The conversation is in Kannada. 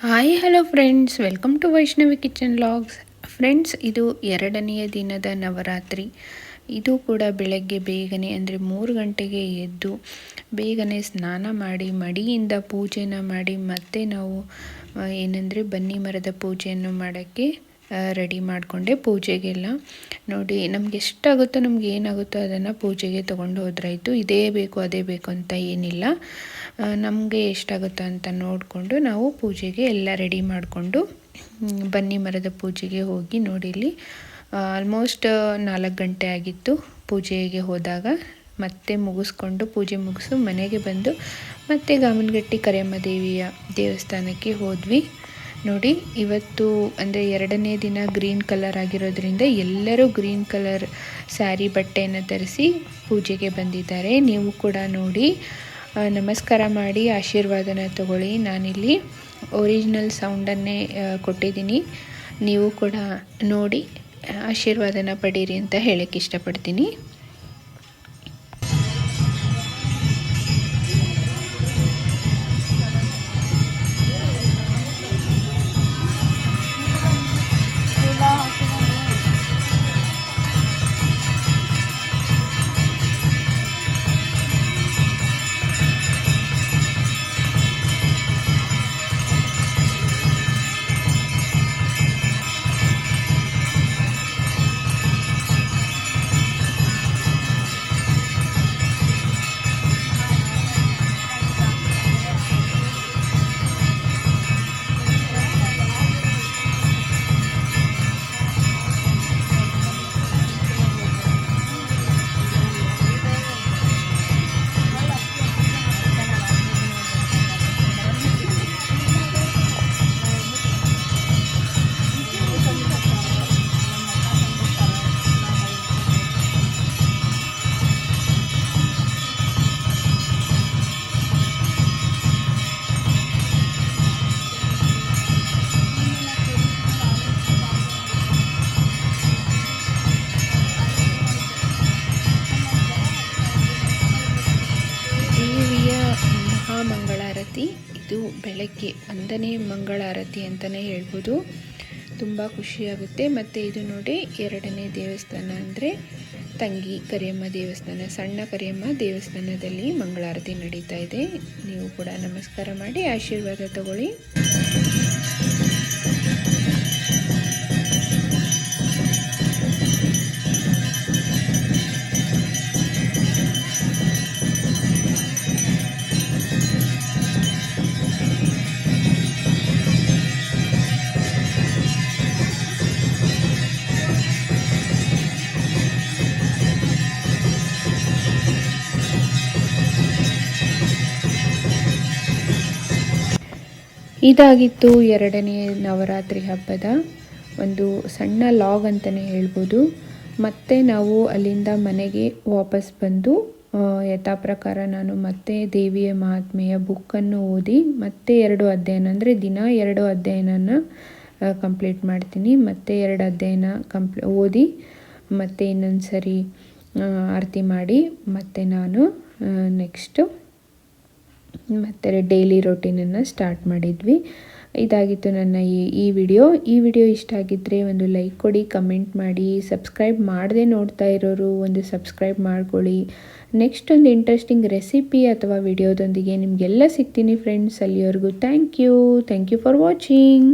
Hi hello friends welcome to Vaishnavi kitchen vlogs friends ಇದು ಎರಡನೆಯ ದಿನದ ನವರಾತ್ರಿ. ಇದು ಕೂಡ ಬೆಳಗ್ಗೆ ಬೇಗನೆ ಅಂದರೆ ಮೂರು ಗಂಟೆಗೆ ಎದ್ದು ಬೇಗನೆ ಸ್ನಾನ ಮಾಡಿ, ಮಡಿಯಿಂದ ಪೂಜೆನ ಮಾಡಿ ಮತ್ತೆ ನಾವು ಏನಂದರೆ ಬನ್ನಿ ಮರದ ಪೂಜೆಯನ್ನು ಮಾಡೋಕ್ಕೆ ರೆಡಿ ಮಾಡಿಕೊಂಡೆ ಪೂಜೆಗೆಲ್ಲ. ನೋಡಿ, ನಮ್ಗೆ ಎಷ್ಟಾಗುತ್ತೋ ನಮ್ಗೆ ಏನಾಗುತ್ತೋ ಅದನ್ನು ಪೂಜೆಗೆ ತೊಗೊಂಡು ಹೋದ್ರಾಯಿತು. ಇದೇ ಬೇಕು, ಅದೇ ಬೇಕು ಅಂತ ಏನಿಲ್ಲ. ನಮಗೆ ಎಷ್ಟಾಗುತ್ತೋ ಅಂತ ನೋಡಿಕೊಂಡು ನಾವು ಪೂಜೆಗೆ ಎಲ್ಲ ರೆಡಿ ಮಾಡಿಕೊಂಡು ಬನ್ನಿ ಮರದ ಪೂಜೆಗೆ ಹೋಗಿ ನೋಡಿಲಿ ಆಲ್ಮೋಸ್ಟ್ ನಾಲ್ಕು ಗಂಟೆ ಆಗಿತ್ತು ಪೂಜೆಗೆ ಹೋದಾಗ. ಮತ್ತೆ ಮುಗಿಸ್ಕೊಂಡು, ಪೂಜೆ ಮುಗಿಸು ಮನೆಗೆ ಬಂದು ಮತ್ತೆ ಗಾಮನಗಟ್ಟಿ ಕರಿಯಮ್ಮ ದೇವಿಯ ದೇವಸ್ಥಾನಕ್ಕೆ ಹೋದ್ವಿ. ನೋಡಿ, ಇವತ್ತು ಅಂದರೆ ಎರಡನೇ ದಿನ ಗ್ರೀನ್ ಕಲರ್ ಆಗಿರೋದ್ರಿಂದ ಎಲ್ಲರೂ ಗ್ರೀನ್ ಕಲರ್ ಸ್ಯಾರಿ ಬಟ್ಟೆಯನ್ನು ಧರಿಸಿ ಪೂಜೆಗೆ ಬಂದಿದ್ದಾರೆ. ನೀವು ಕೂಡ ನೋಡಿ ನಮಸ್ಕಾರ ಮಾಡಿ ಆಶೀರ್ವಾದನ ತಗೊಳ್ಳಿ. ನಾನಿಲ್ಲಿ ಒರಿಜಿನಲ್ ಸೌಂಡನ್ನೇ ಕೊಟ್ಟಿದ್ದೀನಿ. ನೀವು ಕೂಡ ನೋಡಿ ಆಶೀರ್ವಾದನ ಪಡೀರಿ ಅಂತ ಹೇಳಕ್ಕೆ ಇಷ್ಟಪಡ್ತೀನಿ. ಇದು ಬೆಳಗ್ಗೆ ಒಂದನೇ ಮಂಗಳಾರತಿ ಅಂತಲೇ ಹೇಳ್ಬೋದು. ತುಂಬ ಖುಷಿಯಾಗುತ್ತೆ. ಮತ್ತು ಇದು ನೋಡಿ ಎರಡನೇ ದೇವಸ್ಥಾನ ಅಂದರೆ ತಂಗಿ ಕರಿಯಮ್ಮ ದೇವಸ್ಥಾನ, ಸಣ್ಣ ಕರಿಯಮ್ಮ ದೇವಸ್ಥಾನದಲ್ಲಿ ಮಂಗಳಾರತಿ ನಡೀತಾ ಇದೆ. ನೀವು ಕೂಡ ನಮಸ್ಕಾರ ಮಾಡಿ, ಆಶೀರ್ವಾದ ತಗೊಳ್ಳಿ. ಇದಾಗಿತ್ತು ಎರಡನೇ ನವರಾತ್ರಿ ಹಬ್ಬದ ಒಂದು ಸಣ್ಣ ಲಾಗ್ ಅಂತಲೇ ಹೇಳ್ಬೋದು. ಮತ್ತೆ ನಾವು ಅಲ್ಲಿಂದ ಮನೆಗೆ ವಾಪಸ್ ಬಂದು ಯಥಾ ಪ್ರಕಾರ ನಾನು ಮತ್ತೆ ದೇವಿಯ ಮಹಾತ್ಮೆಯ ಬುಕ್ಕನ್ನು ಓದಿ, ಮತ್ತೆ ಎರಡು ಅಧ್ಯಯನ, ಅಂದರೆ ದಿನ ಎರಡು ಅಧ್ಯಯನನ ಕಂಪ್ಲೀಟ್ ಮಾಡ್ತೀನಿ. ಮತ್ತೆ ಎರಡು ಅಧ್ಯಯನ ಕಂಪ್ಲೀ ಓದಿ, ಮತ್ತೆ ಇನ್ನೊಂದು ಸರಿ ಆರತಿ ಮಾಡಿ, ಮತ್ತೆ ನಾನು ನೆಕ್ಸ್ಟು ಮತ್ತು ಡೈಲಿ ರೊಟೀನನ್ನು ಸ್ಟಾರ್ಟ್ ಮಾಡಿದ್ವಿ. ಇದಾಗಿತ್ತು ನನ್ನ ಈ ಈ ವಿಡಿಯೋ ಈ ವಿಡಿಯೋ ಇಷ್ಟ ಆಗಿದ್ದರೆ ಒಂದು ಲೈಕ್ ಕೊಡಿ ಕಮೆಂಟ್ ಮಾಡಿ ಸಬ್ಸ್ಕ್ರೈಬ್ ಮಾಡದೆ ನೋಡ್ತಾ ಇರೋರು ಒಂದು ಸಬ್ಸ್ಕ್ರೈಬ್ ಮಾಡ್ಕೊಳ್ಳಿ. ನೆಕ್ಸ್ಟ್ ಒಂದು ಇಂಟ್ರೆಸ್ಟಿಂಗ್ ರೆಸಿಪಿ ಅಥವಾ ವಿಡಿಯೋದೊಂದಿಗೆ ನಿಮಗೆಲ್ಲ ಸಿಗ್ತೀನಿ ಫ್ರೆಂಡ್ಸ್ ಅಲ್ಲಿವರೆಗೂ. Thank you thank you for watching